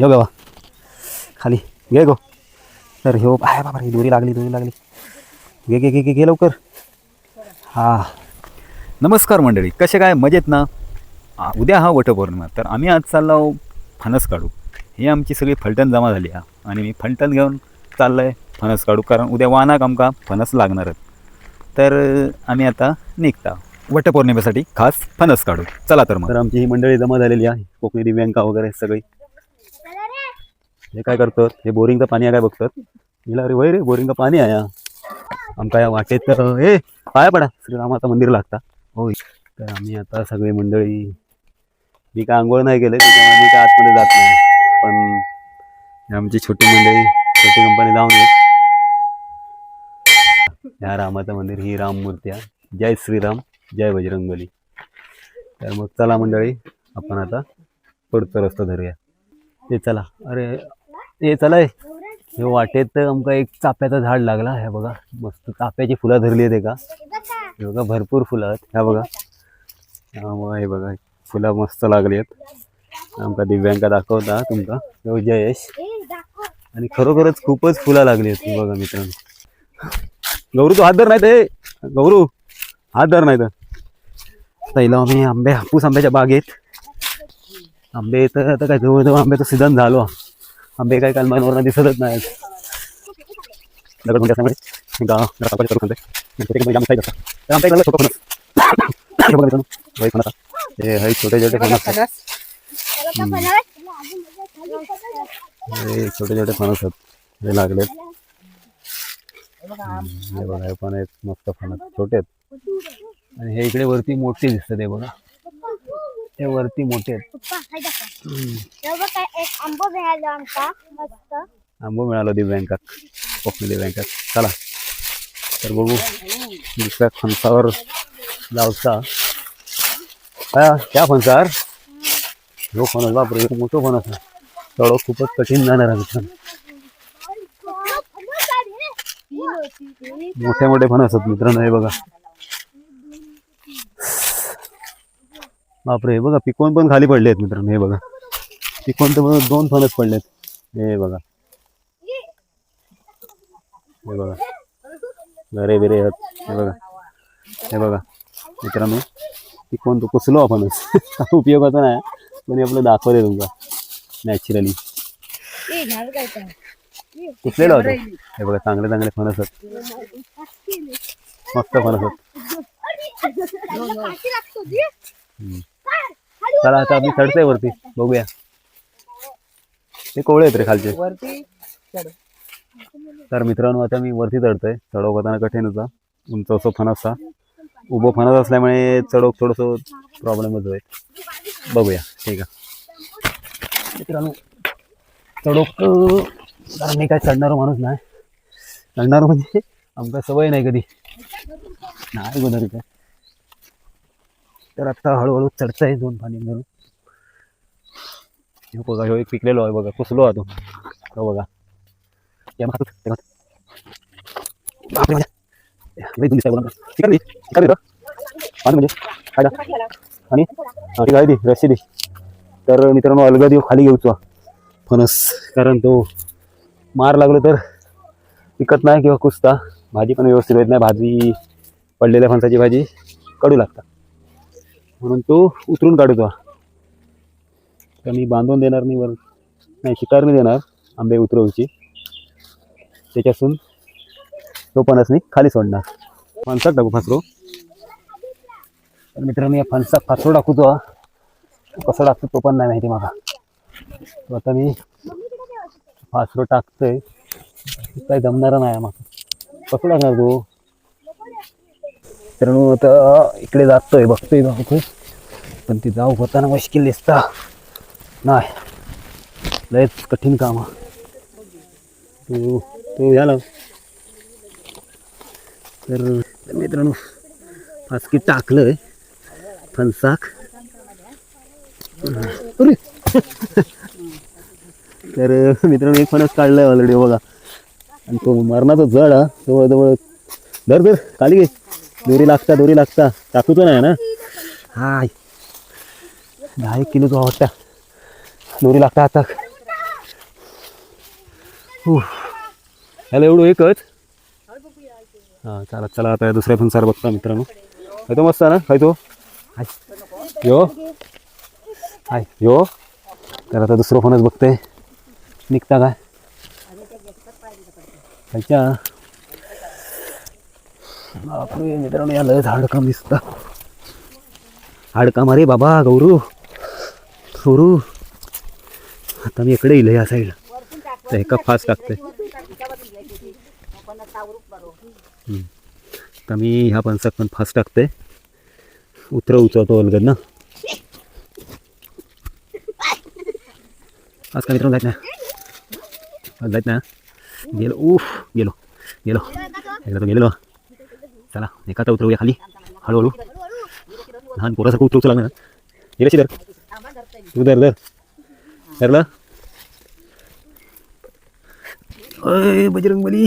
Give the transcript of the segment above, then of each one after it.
यो बाबा. खाली. घे गो. तर ह्यो आहे बाबा रे दोरी लागली दोरी लागली. घे घे घे घे घे लवकर. हा. नमस्कार मंडळी. कसे काय? मजेत ना? उद्या हा वटपौर्णिमा. तर आम्ही आज चाललो फणस काढू. ही आमची सगळी फलटण जमा झाली आहे आणि मी फलटण घेऊन चाललो आहे फणस काढू. कारण उद्या वानाक आमका फणस लागणारच तर आम्ही आता निघता. वटपौर्णिमेसाठी खास फणस काढू. चला तर मग. तर आमची ही मंडळी जमा झालेली आहे. कोकणी दिव्यांका वगैरे सगळी. हे काय करतात? हे बोरिंगचं पाणी आहे काय बघतात? हिला अरे वय रे बोरिंगचं पाणी आहे आमका या वाटेत तर हे पाया पडा. श्रीरामाचं मंदिर लागता. होय. तर आम्ही आता सगळी मंडळी मी काय आंघोळ नाही केलं त्याच्यामुळे मी काय आतमध्ये जात नाही. पण आमची छोटी मंडळी छोटी कंपनी जाऊन येत ह्या रामाचं मंदिर ही राम मूर्ती आहे. जय श्रीराम जय बजरंगबली. तर मग चला मंडळी आपण आता पुढचा रस्ता धरूया. ते चला. अरे ते चला हे. हे वाटेत आमका एक चाफ्याचं झाड लागला हे बघा. मस्त चाफ्याची फुलं धरली आहेत का हे बघा भरपूर फुलं आहेत ह्या बघा. हे बघा फुलं मस्त लागली आहेत. आमका दिव्यांका दाखवता तुमका. हो जयेश. आणि खरोखरच खूपच फुलं लागली आहेत बघा मित्रांनो. गौरू तू हात धर नाही ते गौरू हात धर नाही तर पहिला आम्ही आंबे हापूस आंब्याच्या बागेत. आंबे तर आता काय जवळजवळ आंब्याचं सीझन झालो. आंबे काय काल मनवरनं दिसतच नाही दगड म्हणजे असल्यामुळे गाव करू सांगते छोटे असतात आमच्या छोटं छोटे छोटे फणस आहेत. हे छोटे छोटे फणस आहेत हे लागलेत. हे बघा हे पण एक मस्त फणस छोटे आहेत. आणि हे इकडे वरती मोठी दिसतात हे बघा. हे वरती मोठे आहेत. काय एक आंबो मिळालो आमका मस्त. आंबो मिळालो दिव्यांकात कोकणी दिव्यांकात चला. तर बघू. दुसऱ्या फणसावर काय त्या फणसावर हो फणस बापरे एक मोठं फणस आहे. खूपच कठीण जाणार आहे मित्रांनो. मोठे मोठे फणस आहेत मित्रांनो हे बघा. बापरे हे बघा पिकवून पण खाली पडले आहेत मित्रांनो हे बघा. पिकवून तर दोन फणस पडलेत. हे बघा. हे बघा. घरे बिरे आहेत. हे बघा. हे बघा. मित्रांनो पिकवून तो कुसलो आपणच उपयोगाचा नाही पण हे आपलं दाखवले तुमका नॅचरली कुठलेलं होतं? हे बघा चांगले चांगले फणस आहेत. मस्त फणस आहेत. चला आता आम्ही चढतोय वरती. बघूया. ते कोवळे आहेत रे खालचे. वरती. तर मित्रांनो आता मी वरती चढतोय. चढव करताना कठीण होता. उंच असं फणसचा उभं फणस असल्यामुळे चढव थोडंसं प्रॉब्लेमच होईल. बघूया. ठीक आहे. मित्रांनो चढोक कारण मी काय चढणारा माणूस नाही. चढणार म्हणजे आमका सवय नाही कधी. नाही गोदरी काय. तर आता हळूहळू चढताय दोन पाणी मिळून हे बघा ह्यो एक पिकलेलो आहे बघा कुसलो आहे तो. हो बघा. या मग म्हणजे आणि काय रस्सी दे. तर मित्रांनो अलगा देऊ खाली घेऊचो फणस कारण तो मार लागलो तर पिकत नाही किंवा कुसता. भाजी पण व्यवस्थित येत नाही. भाजी पडलेल्या फणसाची भाजी कडू लागतात. म्हणून तो उतरून काढतो. तर मी बांधून देणार नाही वर नाही शिकार नाही देणार आंबे उतरवूची. त्याच्यासून तो फणसनी खाली सोडणार. फणसात टाकू फासरो. तर मित्रांनो या फणसा फासरो टाकू तो. कसं टाकतो तो पण नाही माहिती मला. तो आता मी फासरो टाकतोय. काही जमणारा नाही मग कसं टाकणार तू? मित्रांनो आता इकडे जातोय बघतोय बघतोय पण ती जाऊ होताना मुश्किल दिसता. नाही. लयच कठीण काम. तू तू झाला तर मित्रांनो फासकी टाकलंय. फणसाक तर मित्रांनो एक फणस काढलाय ऑलरेडी बघा. आणि तो मरणाचा जड हा. जवळजवळ. धर धर. खाली घे. दोरी लागता दोरी लागता. टाकूतो नाही ना. हाय. दहा एक किलोचा वाटता दोरी लागता आता. ह्याला एवढं एकच? हां चला चला आता दुसऱ्या फणसार बघता मित्रांनो. हाय तो मस्त आहे ना? हाय तो. हाय. यो. हाय. यो. तर आता दुसरं फोनच बघतंय निघता काय खायच्या? बापरे मित्रांनो या लय हाडकाम दिसता हाडकाम अरे बाबा गौरू. सोरू. आता मी इकडे येईल या साईडला तर एका फास्ट टाकते तर मी ह्या पणसात पण फास्ट टाकते उतर उचवतो अलगद ना आज का मित्रांनो जायत ना आज जायत ना गेलो. उफ गेलो. गेलो. एकदा तो गेलेलो. चला एका उतरवूया खाली. हळूहळू. लहान पोरासारखं उतरवतो लागलं ना. गेल्याशी दर तू दर दर धरलं? अय बजरंगबली.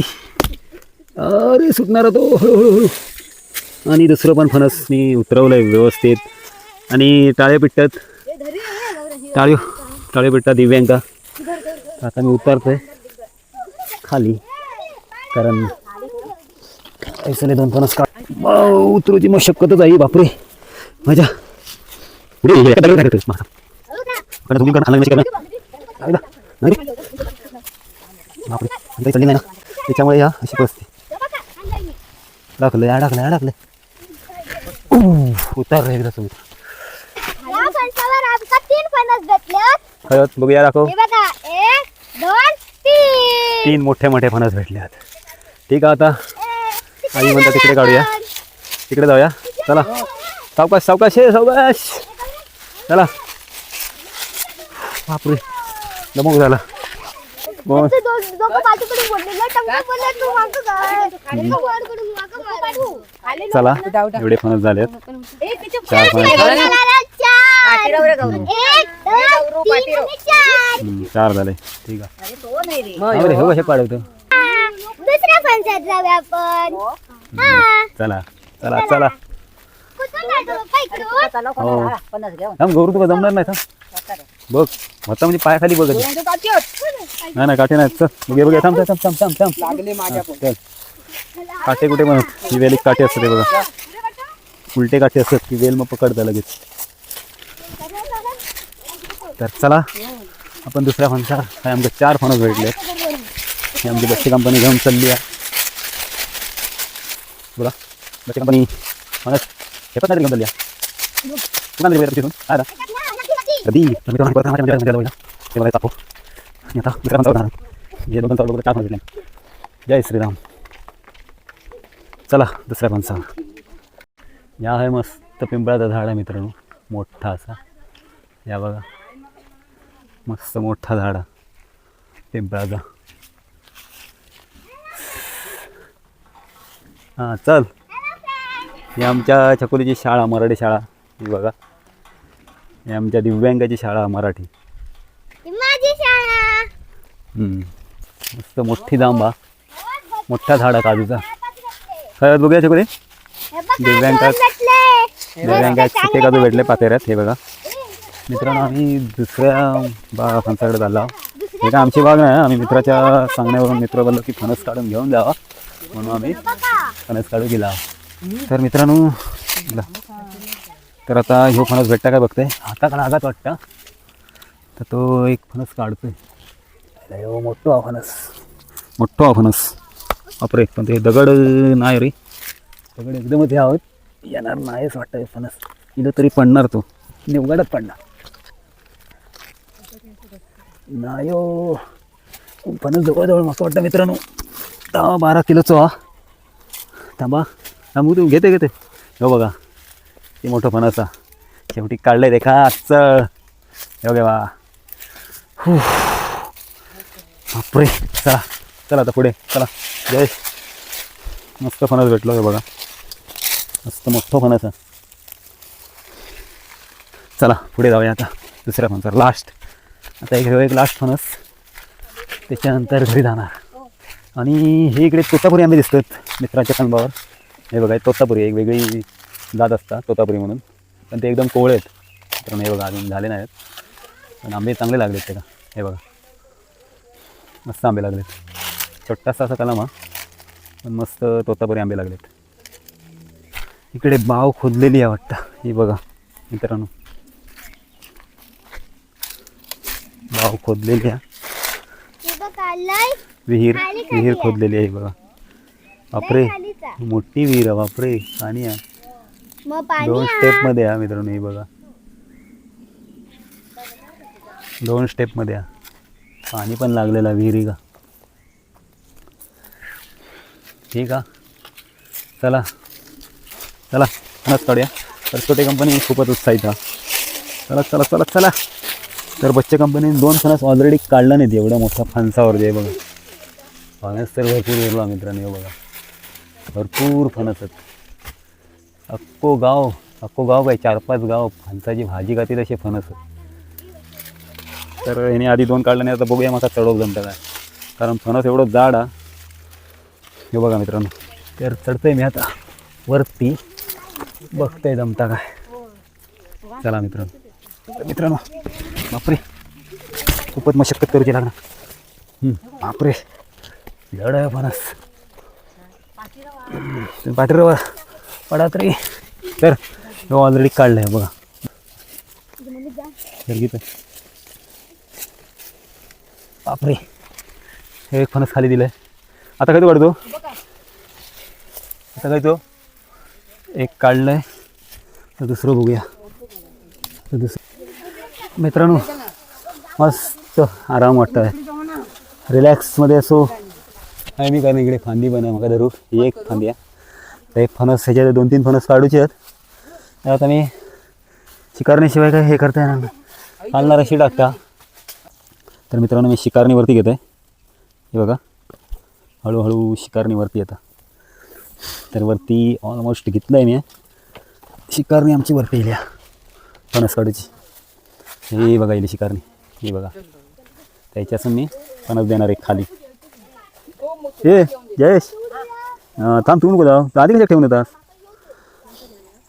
अरे सुटणारा तो. हळूहळू आणि दुसरं पण फणस मी उतरवलं आहे व्यवस्थित. आणि टाळ्या पिट्टात टाळ्यो टाळे पिट्टा दिव्यांका. आता मी उतरतोय. खाली. कारण ऐसले दोन फणस का वाव, उतरूची मशक्कतच आहे बापरे. माझ्या. हालत नाही ना? नाही रे? बापरे आता चढली नाही ना. त्याच्यामुळे या अशी परिस्थिती. टाकलं या टाकलं या टाकलं उतार रे एकदा तुम्ही तीन फणस बघूया दाखव हे बघा एक दोन तीन. तीन मोठे मोठे फणस भेटले आहेत ठीक आहे आता आई म्हणता तिकडे काढूया. तिकडे जाऊया. चला. सावकाश सावकाश हे सावकाश. चला. बापरे. दमक झाला. चला एवढे फणस झालेत. चार फणस चार. झाले. ठीक आहे. अरे हो कसे पाडवतो फणसात जाऊया आपण. हा. चला चला चला. कुठून काढू पप्पा इकडून? हो. थांब गौरू तुला जमणार नाही थांब. बघ आता म्हणजे पायाखाली बघत नाही नाही काटे नाही चल बघूया बघूया थांब थांब थांब थांब थांब. हा, चल. काटे कुठे बनत ही वेल एक काटे असते बघा. उलटे काटे असतात की वेल मग पकडता लगेच. तर चला आपण दुसऱ्या फणसा काय आमचे चार फणस भेटले ही आमची बच्ची कंपनी घेऊन चालली आहे. बोला. बच्ची कंपनी मला हे पण घेऊन चालली आहे तू तिथून? काय कधी तुम्ही तो परत माझ्या मंदिरात गेलो ते मला आपण आणि आता दुसऱ्या फणसावर जाणार हे चालू चार फणस भेटले. जय श्रीराम. चला दुसऱ्या फणसावर या आहे मस्त पिंपळाचं झाड आहे मित्रांनो. मोठा असा. या बघा. मस्त मोठा झाड. आहे पिंपळाचा. हां चल. ही आमच्या छकुलीची शाळा मराठी शाळा. ही बघा. ही आमच्या दिव्यांगाची शाळा मराठी. हम्म. मस्त मोठी जांबा मोठा झाड आहे काजूचा खरंच बघूया छकुली. दिव्यांगात-. दिव्यांगात सुके काजू भेटले पातेऱ्यात हे बघा. मित्रांनो आम्ही दुसऱ्या बा फणसाकडे चाललो आहोत. हे काय आमची बाग नाही आम्ही मित्राच्या सांगण्यावरून मित्र बोललो की फणस काढून घेऊन द्यावा म्हणून आम्ही फणस काढू गेला. तर मित्रांनो तर आता ह्यो फणस भेटता काय बघते? आता का आगात वाटतं? तर तो एक फणस काढतोय. मोठो फणस. मोठो फणस. बापरे पण ते दगड नाही रे. दगड एकदमच हे आहोत. येणार नाहीच वाटतं फणस. इथं तरी पडणार तो. निवगाडत पडणार. नाही हो. फणस जवळजवळ मस्त वाटतं मित्रांनो. दहा बारा किलोचो हा. थांबा. थांबू तुम्ही घेते घेते. हो बघा. ते मोठं फणस शेवटी काढलंय देखा चळ हो गे वा बापरे. चला चला आता पुढे. चला. जय. मस्त फणस भेटलो हे बघा. मस्त मोठं फणस. चला पुढे जाऊया आता. दुसऱ्या फणसावर. लास्ट आता एक एक लास्ट फणस. त्याच्यानंतर घरी जाणार. आणि हे इकडे तोतापुरी आंबे दिसतात मित्राच्या खांबावर. हे बघा तोतापुरी एक वेगळी जात असतात तोतापुरी म्हणून. पण ते एकदम कोवळे आहेत. कारण हे बघा अजून झाले नाहीत. पण आंबे चांगले लागले ते का हे बघा. मस्त आंबे लागलेत. छोटासा असा कलम हा. पण मस्त तोतापुरी आंबे लागलेत. इकडे बाव खोदलेली आहे वाटतं. ही बघा मित्रांनो. बाव खोदलेली आहे. विहीर विहीर. खोदलेली आहे बघा. बापरे मोठी विहीर आहे बापरे. पाणी आहे. दोन हा. स्टेपमध्ये आहे मित्रांनो हे बघा. दोन स्टेपमध्ये आहे. पाणी पण लागलेलं आहे विहिरी का? ठीक आहे. चला. चला नच काढूया तर छोटे कंपनी खूपच उत्साहित आहे. चला चला चला चला. तर बच्चे कंपनीने दोन फणस ऑलरेडी काढला नाहीत एवढ्या मोठ्या फणसावर जे बघा. फणस तर भरपूर उरला मित्रांनो बघा. भरपूर फणस आहेत. अक्को गाव अक्को गाव काय? चार पाच गाव फणसाची भाजी खातील असे फणस तर ह्याने आधी दोन काढलं नाही आता बघूया माझा चढव जमतं काय. कारण फणस एवढं जाड हा. हे बघा मित्रांनो तर चढतंय मी आता. वरती बघतंय जमता काय. चला मित्रांनो. मित्रांनो बापरे. खूपच मशक्कत करूची लागणार. बापरे. जड आहे फणस तुम्ही पाठीवर पडा तरी. तर हे ऑलरेडी काढलं आहे बघा बापरे. हे एक फणस खाली दिलं आहे आता काय तो काढतो? आता काय तो? एक काढलं आहे तर दुसरं बघूया. तर दुसरं. मित्रांनो मस्त आराम वाटतं आहे रिलॅक्समध्ये असो आहे मी कारण इकडे फांदी बनव मग धरू. ही एक फांदी आहे. तर एक फणस ह्याच्यात दोन तीन फणस काढूचे आहेत. आता मी शिकारण्याशिवाय काय हे करता येणार आणणार अशी टाकता तर मित्रांनो मी शिकारणीवरती घेतो आहे हे बघा. हळूहळू शिकारणीवरती येतं तर वरती ऑलमोस्ट घेतलं आहे मी. शिकारणी आमची वरती येईल फणस काढूची. हे बघा येईल शिकारणी. ही बघा. त्याच्यासून मी फणस देणार एक खाली. हे जयेश. थांब तू नको जाऊ. आधी कशा ठेवून येतात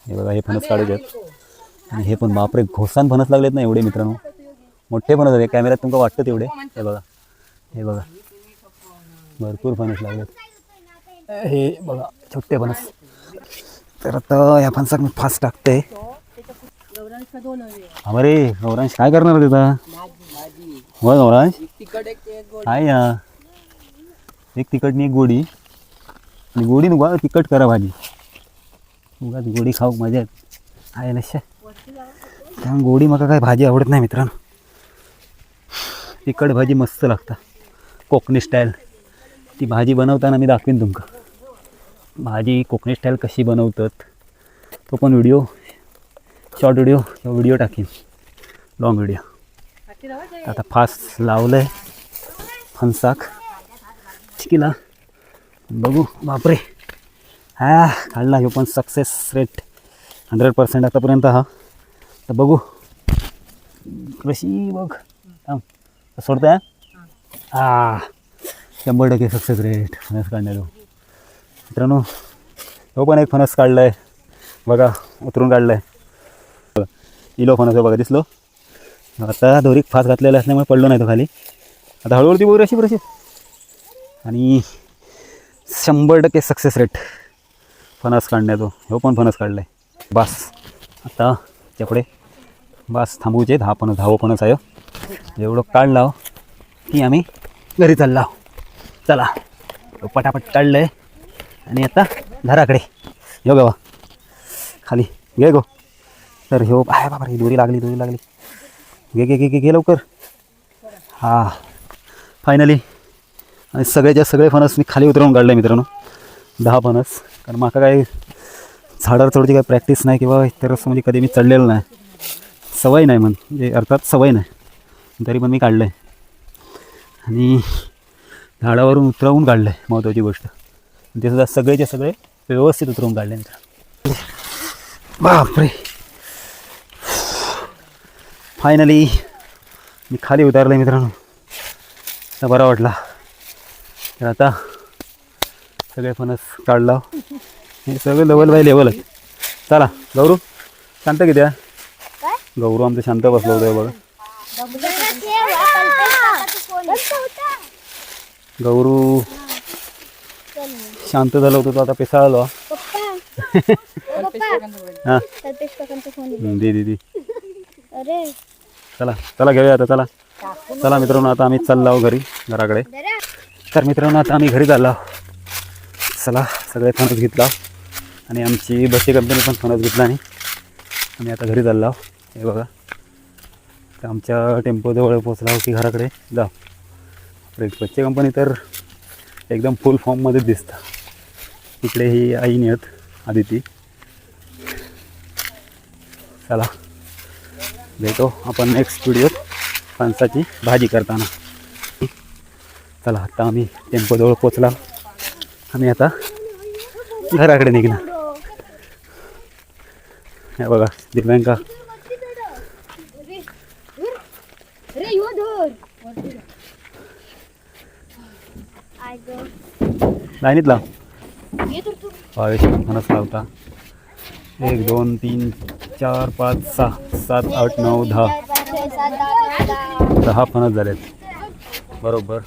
हे बघा हे फणस काढायचे आहेत आणि हे पण बापरे घोसान फणस लागलेत ना एवढे मित्रांनो. मोठे फणस आहेत कॅमेऱ्यात तुमका वाटतं तेवढे. हे बघा हे बघा. भरपूर फणस लागलेत. हे बघा छोटे फणस. तर आता या फणसाक मी फास्ट टाकते. अरे गौरांश काय करणार तिथं? होय गौरांश? काय या. एक तिकडनी एक गोडी. आणि गोडी उगा तिखट करा भाजी. उगाच गोडी खाऊ मजा आहे नशा कारण गोडी मला काय भाजी आवडत नाही मित्रांनो. तिखट भाजी मस्त लागता. कोकणी स्टाईल ती भाजी बनवताना मी दाखवीन तुमका. भाजी कोकणी स्टाईल कशी बनवतात. तो पण व्हिडिओ शॉर्ट व्हिडिओ किंवा व्हिडिओ टाकीन. लॉंग व्हिडिओ आता फास्ट लावलं आहे फणसाक चिकीला बघू बापरे हा काढला हे पण सक्सेस रेट हंड्रेड पर्सेंट आतापर्यंत हा तर बघू कशी बघ थांब सोडताय हा शंभर टक्के सक्सेस रेट फणस काढण्याचं मित्रांनो हो पण एक फणस काढला आहे बघा उतरून काढला आहे इलो फणस बघा दिसलो आता दोरीक फास घातलेला असल्यामुळे पडलो नाही तो खाली आता हळूहळू ती बघू अशी बरशी आणि शंभर टक्के सक्सेस रेट फणस काढण्याचो हो. पण फणस काढला आहे बास. आता त्याकडे बास थांबूचे. दहा फणस दहावं फणस आहे हो. एवढं काढला हो, की आम्ही घरी चालला चला. पटापट काढलं आहे आणि आता घराकडे. यो गावा खाली. घे गो. तर ह्यो आहे बाबा रे दोरी लागली दोरी लागली. घे घे घे घे घे लवकर. हां. फायनली आणि सगळ्याच्या सगळे फणस मी खाली उतरवून काढले मित्रांनो. दहा फणस. कारण माका काय झाडावर चढची काही प्रॅक्टिस नाही किंवा तरच म्हणजे कधी मी चढलेलं नाही. सवय नाही म्हण म्हणजे अर्थात सवय नाही. तरी पण मी काढलं आहे आणि झाडावरून उतरवून काढलं आहे महत्त्वाची गोष्ट. ते सुद्धा सगळेचे सगळे व्यवस्थित उतरवून काढले मित्र बापरे. फायनली मी खाली उतारलं मित्रांनो. आता बरा वाटला. तर आता सगळे फणस काढला हे सगळे लेवल बाय लेवल आहे चला गौरू शांत किती आहे? काय? गौरू आमचं शांत बसलो होतं बघा. गौरू शांत झालं होतं तो आता पिसाळलो. हां. दे दे दे. अरे चला चला घेऊया आता चला. चला मित्रांनो आता आम्ही चाललो घरी घराकडे. तर मित्रांनो आता आम्ही घरी झालो. चला सगळे फणस घेतला. आणि आमची बसची कंपनी पण फणस घेतला आणि आम्ही आता घरी चाललो हे बघा. तर आमच्या टेम्पोजवळ पोचला की घराकडे. जा. बच्चे कंपनी तर एकदम फुल फॉर्ममध्ये दिसतं. इकडे ही आई नेत आदिती. चला. भेटो आपण नेक्स्ट व्हिडिओत फणसाची भाजी करताना. चला आता आम्ही टेम्पोजवळ पोचला. आम्ही आता घराकडे निघणार. हे बघा दिव्यांका. लाईनीत लाव. ये बावीस फणस लावता. एक दोन तीन चार पाच सहा सात आठ नऊ दहा चार, पाच, सहा, सात, आठ, नऊ, दहा. दहा फणस झालेत. बरोबर.